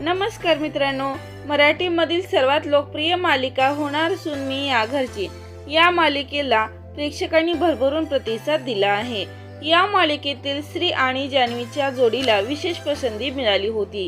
नमस्कार मित्रांनो मराठीमधील सर्वात लोकप्रिय मालिका होणार असून मी या घरची. या मालिकेला प्रेक्षकांनी भरभरून प्रतिसाद दिला आहे. या मालिकेतील श्री आणि जान्हवीच्या जोडीला विशेष पसंती मिळाली होती.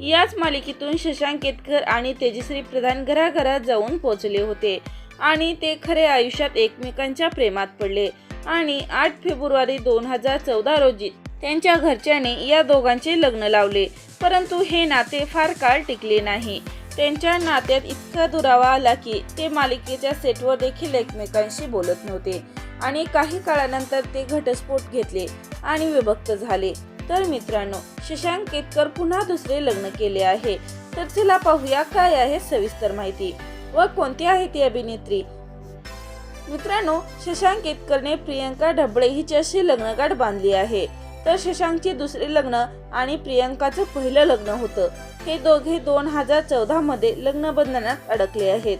याच मालिकेतून शशांक केतकर आणि तेजश्री प्रधान घराघरात जाऊन पोहोचले होते आणि ते खरे आयुष्यात एकमेकांच्या प्रेमात पडले आणि आठ फेब्रुवारी दोन हजार चौदा रोजी त्यांच्या घरच्याने या दोघांचे लग्न लावले. परंतु हे नाते फार काळ टिकले नाही. त्यांच्या नात्यात इतका दुरावा आला की ते मालिकेच्या सेटवर देखील एकमेकांशी बोलत नव्हते. आणि काही काळानंतर ते घटस्फोट घेतले आणि विभक्त झाले. तर मित्रांनो शशांक केतकर पुन्हा दुसरे लग्न केले आहे. तर चला पाहूया काय आहे सविस्तर माहिती व कोणती आहे ती अभिनेत्री? मित्रांनो शशांक केतकरने प्रियंका ढबळे हिच्याशी लग्नगाठ बांधली आहे. तर शशांकचे दुसरे लग्न आणि प्रियंकाचं पहिलं लग्न होतं. हे दोघे दोन हजार चौदा मध्ये अडकले आहेत.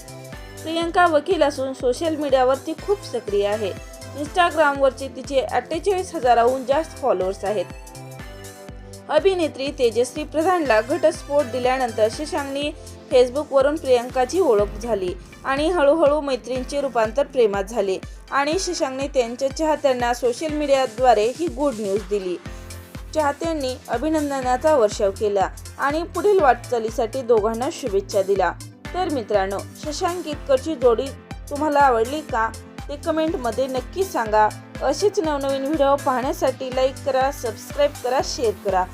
प्रियंका वकील असून सोशल मीडियावर ती खूप सक्रिय आहे. इंस्टाग्रामवरचे तिचे अठ्ठेचाळीस हजाराहून जास्त फॉलोअर्स आहेत. अभिनेत्री तेजस्वी प्रधानला घटस्फोट दिल्यानंतर शशांकनी फेसबुकवरून प्रियंकाची ओळख झाली आणि हळूहळू मैत्रींचे रूपांतर प्रेमात झाले आणि शशांकने त्यांच्या चाहत्यांना सोशल मीडियाद्वारे ही गुड न्यूज दिली. चाहत्यांनी अभिनंदनाचा वर्षाव केला आणि पुढील वाटचालीसाठी दोघांना शुभेच्छा दिल्या. तर मित्रांनो शशांक केतकरची जोडी तुम्हाला आवडली का? ते कमेंटमध्ये नक्की सांगा. अशीच नवनवीन व्हिडिओ पाहण्यासाठी लाईक करा सबस्क्राईब करा शेअर करा.